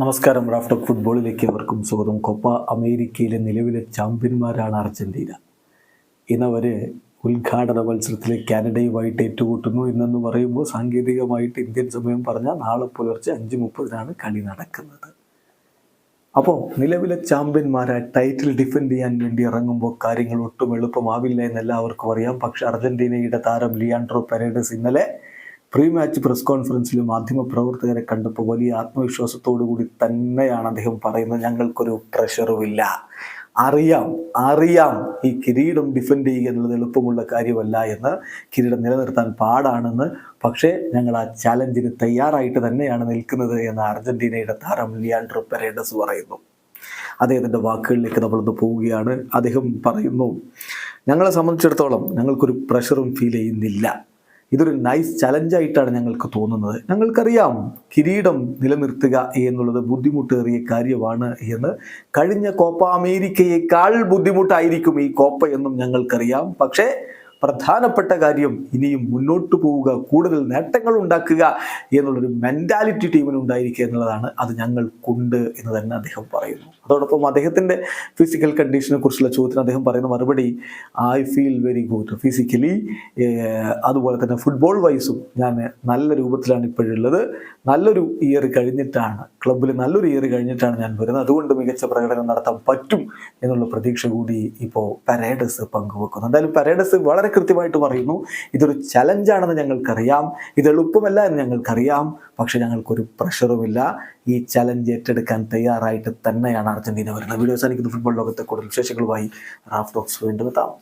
നമസ്കാരം. റാഫ്റ്റർ ഫുട്ബോളിലേക്ക് അവർക്കും സ്വാഗതം. കൊപ്പ അമേരിക്കയിലെ നിലവിലെ ചാമ്പ്യന്മാരാണ് അർജന്റീന. ഇന്നവർ ഉദ്ഘാടന മത്സരത്തിൽ കാനഡയുമായിട്ട് ഏറ്റുമുട്ടുന്നു എന്നെന്ന് പറയുമ്പോൾ സാങ്കേതികമായിട്ട് ഇന്ത്യൻ സമയം പറഞ്ഞാൽ നാളെ പുലർച്ചെ അഞ്ച് മുപ്പതിനാണ് കളി നടക്കുന്നത്. അപ്പോൾ നിലവിലെ ചാമ്പ്യന്മാരെ ടൈറ്റിൽ ഡിഫെൻഡ് ചെയ്യാൻ വേണ്ടി ഇറങ്ങുമ്പോൾ കാര്യങ്ങൾ ഒട്ടും എളുപ്പമാവില്ല എന്നെല്ലാവർക്കും അറിയാം. പക്ഷേ അർജന്റീനയുടെ താരം ലിയാൻഡ്രോ പെരേഡസ് ഇന്നലെ പ്രീ മാച്ച് പ്രസ് കോൺഫറൻസിൽ മാധ്യമപ്രവർത്തകരെ കണ്ടപ്പോൾ വലിയ ആത്മവിശ്വാസത്തോടു കൂടി തന്നെയാണ് അദ്ദേഹം പറയുന്നത് ഞങ്ങൾക്കൊരു പ്രഷറുമില്ല അറിയാം അറിയാം ഈ കിരീടം ഡിഫെൻഡ് ചെയ്യുക എന്നുള്ളത് എളുപ്പമുള്ള കാര്യമല്ല എന്ന് കിരീടം നിലനിർത്താൻ പാടാണെന്ന്. പക്ഷേ ഞങ്ങൾ ആ ചാലഞ്ചിന് തയ്യാറായിട്ട് തന്നെയാണ് നിൽക്കുന്നത് എന്ന് അർജന്റീനയുടെ താരം ലിയാൻഡ്രോ പെരേഡസ് പറയുന്നു. അദ്ദേഹത്തിന്റെ വാക്കുകളിലേക്ക് നമ്മളൊന്ന് പോവുകയാണ്. അദ്ദേഹം പറയുന്നു ഞങ്ങളെ സംബന്ധിച്ചിടത്തോളം ഞങ്ങൾക്കൊരു പ്രഷറും ഫീൽ ചെയ്യുന്നില്ല. ഇതൊരു നൈസ് ചലഞ്ചായിട്ടാണ് ഞങ്ങൾക്ക് തോന്നുന്നത്. ഞങ്ങൾക്കറിയാം കിരീടം നിലനിർത്തുക എന്നുള്ളത് ബുദ്ധിമുട്ടേറിയ കാര്യമാണ് എന്ന്. കഴിഞ്ഞ കോപ്പ അമേരിക്കയേക്കാൾ ബുദ്ധിമുട്ടായിരിക്കും ഈ കോപ്പ എന്നും ഞങ്ങൾക്കറിയാം. പക്ഷേ പ്രധാനപ്പെട്ട കാര്യം ഇനിയും മുന്നോട്ട് പോവുക കൂടുതൽ നേട്ടങ്ങൾ ഉണ്ടാക്കുക എന്നുള്ളൊരു മെന്റാലിറ്റി ടീമിന് ഉണ്ടായിരിക്കുക എന്നുള്ളതാണ് അത് ഞങ്ങൾക്കുണ്ട് എന്ന് തന്നെ അദ്ദേഹം പറയുന്നു. അതോടൊപ്പം അദ്ദേഹത്തിന്റെ ഫിസിക്കൽ കണ്ടീഷനെ കുറിച്ചുള്ള ചോദ്യത്തിന് അദ്ദേഹം പറയുന്ന മറുപടി I feel very good physically അതുപോലെ തന്നെ ഫുട്ബോൾ വൈസും ഞാൻ നല്ല രൂപത്തിലാണ് ഇപ്പോഴുള്ളത്. നല്ലൊരു ഇയർ കഴിഞ്ഞിട്ടാണ് ക്ലബ്ബിൽ നല്ലൊരു ഇയർ കഴിഞ്ഞിട്ടാണ് ഞാൻ വരുന്നത്. അതുകൊണ്ട് മികച്ച പ്രകടനം നടത്താൻ പറ്റും എന്നുള്ള പ്രതീക്ഷ കൂടി ഇപ്പോൾ പരേഡസ് പങ്കുവെക്കുന്നു. എന്തായാലും പരേഡസ് വളരെ കൃത്യമായിട്ട് പറയുന്നു. ഇതൊരു ചലഞ്ചാണെന്ന് ഞങ്ങൾക്കറിയാം. ഇത് എളുപ്പമല്ല എന്ന് ഞങ്ങൾക്കറിയാം. പക്ഷെ ഞങ്ങൾക്കൊരു പ്രഷറുമില്ല ഈ ചലഞ്ച് ഏറ്റെടുക്കാൻ തയ്യാറായിട്ട് തന്നെയാണ് അർജന്റീന വരുന്നത്. വീഡിയോസ് എനിക്ക് ഫുട്ബോൾ ലോകത്തെ കൂടുതൽ വിശേഷങ്ങളുമായി റാഫ് ടോക്സ് വീണ്ടും എത്താം.